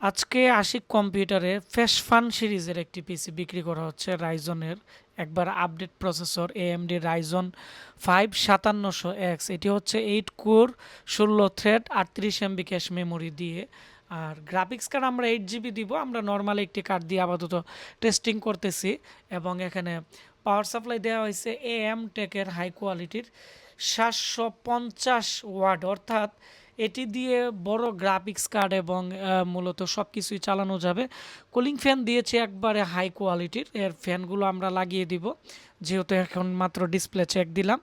আজকে আশিক কম্পিউটারে ফ্যাশ ফান সিরিজের একটি পিসি বিক্রি করা হচ্ছে রাইজনের একবার update processor AMD Ryzen five সাতান্নশো X. এটি হচ্ছে এইট কোর, ষোলো থ্রেড, আটত্রিশ এমবি ক্যাশ মেমোরি দিয়ে। আর গ্রাফিক্স কার্ড আমরা এইট জিবি দিব, আমরা নর্মালি একটি কার্ড দিয়ে আপাতত টেস্টিং করতেছি এবং এখানে পাওয়ার সাপ্লাই দেওয়া হয়েছে এ এম টেকের হাই কোয়ালিটির সাতশো পঞ্চাশ ওয়াট। অর্থাৎ এটি দিয়ে বড় গ্রাফিক্স কার্ড এবং মূলত সব কিছুই চালানো যাবে। কুলিং ফ্যান দিয়েছে একবারে হাই কোয়ালিটির এর ফ্যানগুলো আমরা লাগিয়ে দিব। যেহেতু এখন মাত্র ডিসপ্লে চেক দিলাম।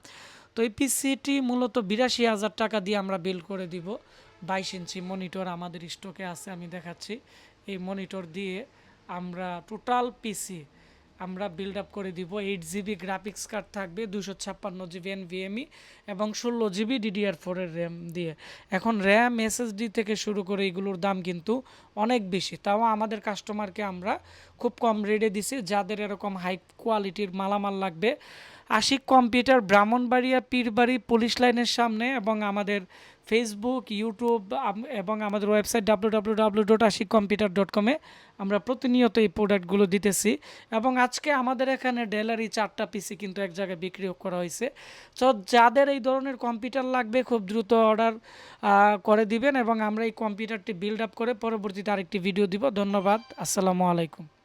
তো এই পিসিটি মূলত বিরাশি হাজার টাকা দিয়ে আমরা বিল করে দিব। বাইশ ইঞ্চি মনিটর আমাদের স্টকে আছে, আমি দেখাচ্ছি। এই মনিটর দিয়ে আমরা টোটাল পিসি আমরা বিল্ড আপ করে দিব এইট জিবি গ্রাফিক্স কার্ড থাকবে দুশো ছাপ্পান্ন জিবি এন ভিএমই এবং ষোলো জিবি ডিডিআর ফোরের র্যাম দিয়ে। এখন র্যাম এসএসডি থেকে শুরু করে এগুলোর দাম কিন্তু অনেক বেশি। তাও আমাদের কাস্টমারকে আমরা খুব কম রেটে দিছি, যাদের এরকম হাই কোয়ালিটির মালামাল লাগবে আশিক কম্পিউটার ব্রাহ্মণবাড়িয়া পীরবাড়ি পুলিশ লাইনের সামনে এবং আমাদের ফেসবুক ইউটিউব এবং আমাদের website W W W dot Ashik computer dot কমে আমরা প্রতিনিয়ত এই প্রোডাক্টগুলো দিতেছি। এবং আজকে আমাদের এখানে ডেলারি চারটা পিসি কিন্তু এক জায়গায় বিক্রি করা হয়েছে। তো যাদের এই ধরনের কম্পিউটার লাগবে খুব দ্রুত অর্ডার করে দিবেন এবং আমরা এই কম্পিউটারটি বিল্ড আপ করে পরবর্তীতে আরেকটি ভিডিও দিব। ধন্যবাদ। আসসালামু আলাইকুম।